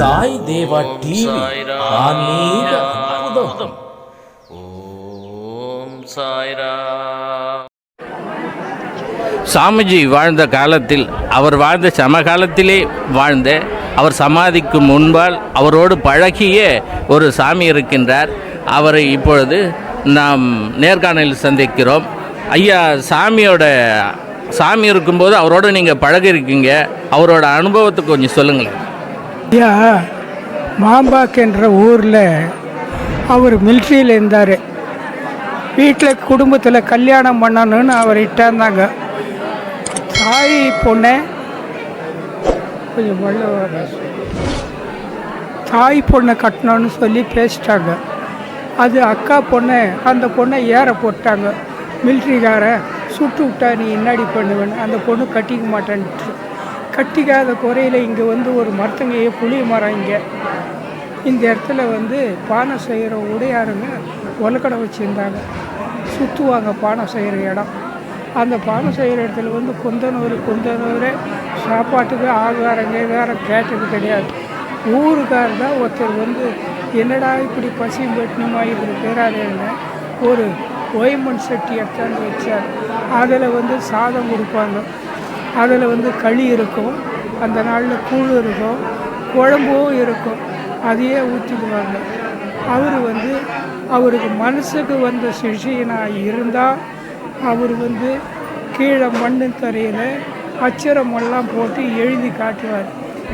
சாய் தேவா TV ஆன்மீக அற்புதம். ஓம் சாய்ரா சாமிஜி வாழ்ந்த காலத்தில் அவர் வாழ்ந்த சமகாலத்திலே வாழ்ந்த அவர் சமாதிக்கு முன்பால் அவரோடு பழகிய ஒரு சாமி இருக்கின்றார். அவரை இப்பொழுது நாம் நேர்காணலில் சந்திக்கிறோம். ஐயா சாமியோட சாமி இருக்கும்போது அவரோட நீங்கள் பழகிருக்கீங்க. அவரோட அனுபவத்தை கொஞ்சம் சொல்லுங்களேன். ஐயா மாம்பாக் என்ற ஊரில் அவர் மிலிட்ரியில் இருந்தார். வீட்டில் குடும்பத்தில் கல்யாணம் பண்ணணும்னு அவர் இட்டாந்தாங்க தாய் பொண்ணை கொஞ்சம் தாய் பொண்ணை கட்டணும்னு சொல்லி பேசிட்டாங்க. அது அக்கா பொண்ணை அந்த பொண்ணை ஏற போட்டாங்க. மிலிட்ரிக்கார சுட்டு விட்டா நீ என்னடி பண்ணுவேன்னு. அந்த பொண்ணு கட்டிக்க மாட்டேன்ட்டு. கட்டிக்காத குறையில் இங்கே வந்து ஒரு மரத்தங்கையே புளிய மரம் இங்கே. இந்த இடத்துல வந்து பானை செய்கிற உடையாருங்க ஒலக்கடை வச்சுருந்தாங்க. சுற்றுவாங்க பானை செய்கிற இடம். அந்த பானை செய்கிற இடத்துல வந்து குந்தனூர் குந்தனூர் சாப்பாட்டுக்கு ஆகாரம் கேகாரம் கேட்டது கிடையாது. ஊருக்கார் தான் ஒருத்தர் வந்து என்னடா இப்படி பசி வெட்டினுமா இப்படி பேராதேன்னு? ஒரு ஓய்மன் செட்டி எடுத்தாந்து வச்சார். அதில் வந்து சாதம் கொடுப்பாங்க. அதில் வந்து களி இருக்கும் அந்த நாளில் கூழ் இருக்கும் குழம்பும் இருக்கும் அதையே ஊற்றிடுவாங்க. அவர் வந்து அவருக்கு மனசுக்கு வந்த சிஷியனாக இருந்தால் அவர் வந்து கீழே மண்ணு தரையில் அச்சரமெல்லாம் போட்டு எழுதி காட்டுவார்.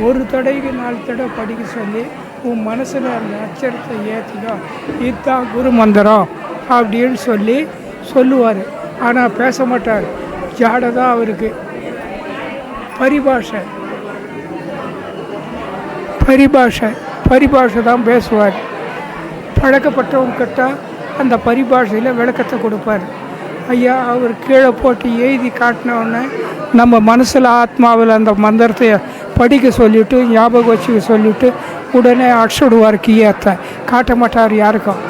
ஒரு தடவைக்கு நாலு தடவை படிக்க சொல்லி உன் மனசில் அந்த அச்சரத்தை ஏற்றிக்கோ இதுதான் குரு மந்திரம் அப்படின்னு சொல்லி சொல்லுவார். ஆனால் பேச மாட்டார். ஜாடை தான் அவருக்கு. பரிபாஷை. பரிபாஷை. பரிபாஷை தான் பேசுவார். பழக்கப்பட்டவங்க கிட்ட அந்த பரிபாஷையில் விளக்கத்தை கொடுப்பார். ஐயா அவர் கீழே போட்டு எழுதி காட்டினோடனே நம்ம மனசில் ஆத்மாவில் அந்த மந்திரத்தை படிக்க சொல்லிவிட்டு ஞாபகம் வச்சுக்க சொல்லிவிட்டு உடனே அடிச்சுடுவார் கீயத்தை. காட்ட மாட்டார் யாருக்கும்.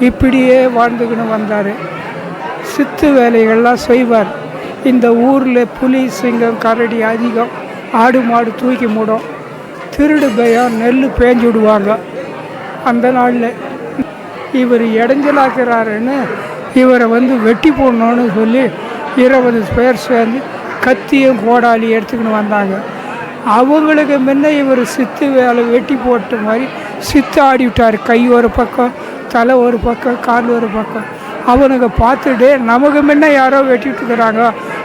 இப்படியே வாழ்ந்துக்கின்னு வந்தார். சித்து வேலைகள்லாம் செய்வார். இந்த ஊரில் புலி சிங்கம் கரடி அதிகம் ஆடு மாடு தூக்கி மூடும். திருடு பயம் நெல் பேஞ்சு விடுவாங்க. அந்த நாளில் இவர் இடைஞ்சலாக்குறாருன்னு இவரை வந்து வெட்டி போடணும்னு சொல்லி இருபது பேர் சேர்ந்து கத்தியும் கோடாலி எடுத்துக்கின்னு வந்தாங்க. அவங்களுக்கு முன்ன இவர் சித்து வேலை வெட்டி போட்ட மாதிரி சித்து ஆடி விட்டார். கை ஒரு பக்கம் தலை ஒரு பக்கம் கால் ஒரு பக்கம். அவனுங்க பார்த்துட்டு நமக்கு முன்ன யாரோ வெட்டிட்டு இருக்கிறாங்க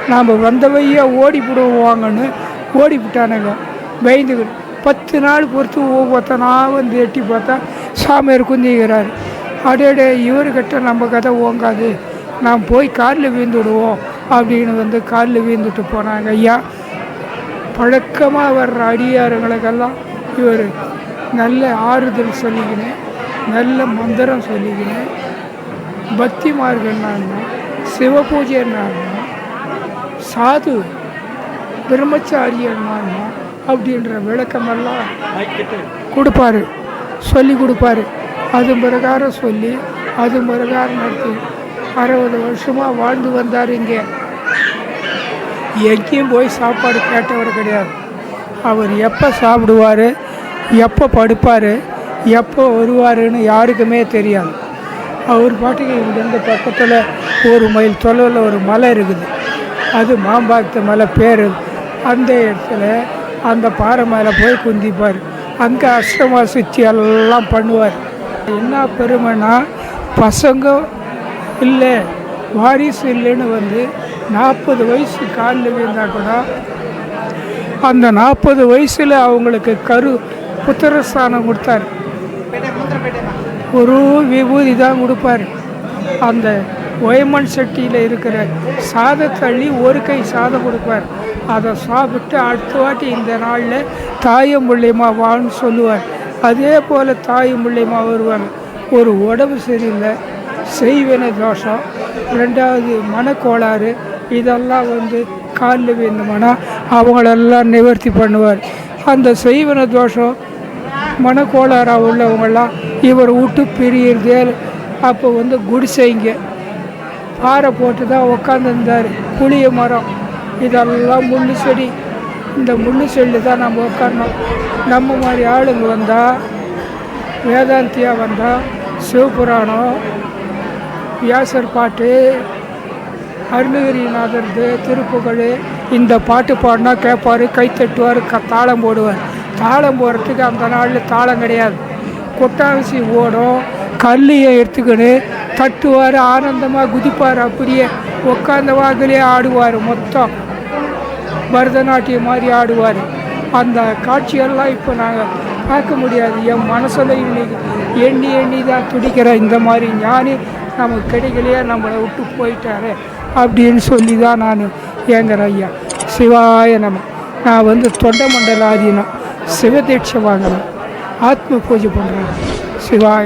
நாம் வந்த வையா ஓடி விடுவாங்கன்னு ஓடி விட்டானுங்க பயந்துக்கிட்டு பத்து நாள் பொறுத்து ஒவ்வொருத்தனா வந்து எட்டி பார்த்தா சாமியார் குந்திக்கிறார் அடேடே இவர்கிட்ட நம்ம கதை ஓங்காது. நாம் போய் காரில் வீழ்ந்துடுவோம் அப்படின்னு வந்து காலில் வீழ்ந்துட்டு போனாங்க ஐயா. பழக்கமாக வர்ற அடியாரங்களுக்கெல்லாம் இவர் நல்ல ஆறுதல் சொல்லிக்கினேன். நல்ல மந்திரம் சொல்லிக்கினேன். பக்தி மார்க்கம் என்னன்னா சிவ பூஜை என்னன்னா சாது பிரம்மச்சாரியன் அப்படின்ற விளக்கமெல்லாம் கொடுப்பாரு சொல்லி கொடுப்பாரு. அது பிரகாரம் சொல்லி அது பிரகாரம் நடத்தி அறுபது வருஷமாக வாழ்ந்து வந்தார் இங்கே. எங்கேயும் போய் சாப்பாடு கேட்டவர் கிடையாது. அவர் எப்போ சாப்பிடுவார் எப்போ படுப்பார் எப்போ வருவாருன்னு யாருக்குமே தெரியாது. அவர் பாட்டுக்கு இங்கேருந்து பக்கத்தில் ஒரு மைல் தொலைவில் ஒரு மலை இருக்குது. அது மாம்பாக்கத்து மலை பேர். அந்த இடத்துல அந்த பாறை மேலே போய் குந்திப்பார். அங்கே அஷ்டமா சுற்றி எல்லாம் பண்ணுவார். என்ன பெருமைன்னா பசங்க இல்லை வாரிசு இல்லைன்னு வந்து நாற்பது வயசு காலில் விழுந்தா கூட அந்த நாற்பது வயசில் அவங்களுக்கு கரு புத்திரஸ்தானம் கொடுத்தாரு. ஒரு விபூதி தான் கொடுப்பார். அந்த ஒயமன் சட்டியில் இருக்கிற சாதத்தள்ளி ஒரு கை சாதம் கொடுப்பார். அதை சாப்பிட்டு அடுத்த வாட்டி இந்த நாளில் தாயம் மூலியமா வான்னு சொல்லுவார். அதே போல் தாயும் மூலியமா வருவாங்க. ஒரு உடம்பு சரியில்லை. செய்வன தோஷம். ரெண்டாவது மனக்கோளாறு. இதெல்லாம் வந்து காலில் விழுந்தோம்னா அவங்களெல்லாம் நிவர்த்தி பண்ணுவார். அந்த செய்வன தோஷம் மனக்கோளாறாக உள்ளவங்களாம் இவர் விட்டு பிரியறதே அப்போ வந்து குடிசைங்க பாறை போட்டு தான் உட்காந்துருந்தார் புளிய மரம் இதெல்லாம் முள்ளு செடி. இந்த முள்ளு செடி தான் நம்ம உட்காரணும் நம்ம மாதிரி ஆளுங்க வந்தால் வேதாந்தியாக வந்தால் சிவபுராணம் வியாசர் பாட்டு அருணகிரிநாதர்து திருப்புகழ் இந்த பாட்டு பாடினா கேட்பார் கை தட்டுவார் க தாளம் போடுவார். தாளம் போடுறதுக்கு அந்த நாளில் தாளம் கிடையாது. கொட்டாசி ஓடும் கல்லையை எடுத்துக்கின்னு தட்டுவார் ஆனந்தமாக குதிப்பார் அப்படியே உட்காந்த வாக்கிலே ஆடுவார் மொத்தம் பரதநாட்டியம் மாதிரி ஆடுவார். அந்த காட்சியெல்லாம் இப்போ நாங்கள் பார்க்க முடியாது. என் மனசில் இன்னைக்கு எண்ணி எண்ணி தான் துடிக்கிற இந்த மாதிரி ஞானி நமக்கு கிடைக்கலையே நம்மளை விட்டு போயிட்டாரு அப்படின்னு சொல்லி தான் நான் ஏங்குற ஐயா. சிவாய நம. நான் வந்து தொண்டை மண்டல ஆதீனம் சிவதீட்சை வாங்கினேன் ஆத்ம பூஜை பண்ணுறேன் சிவாய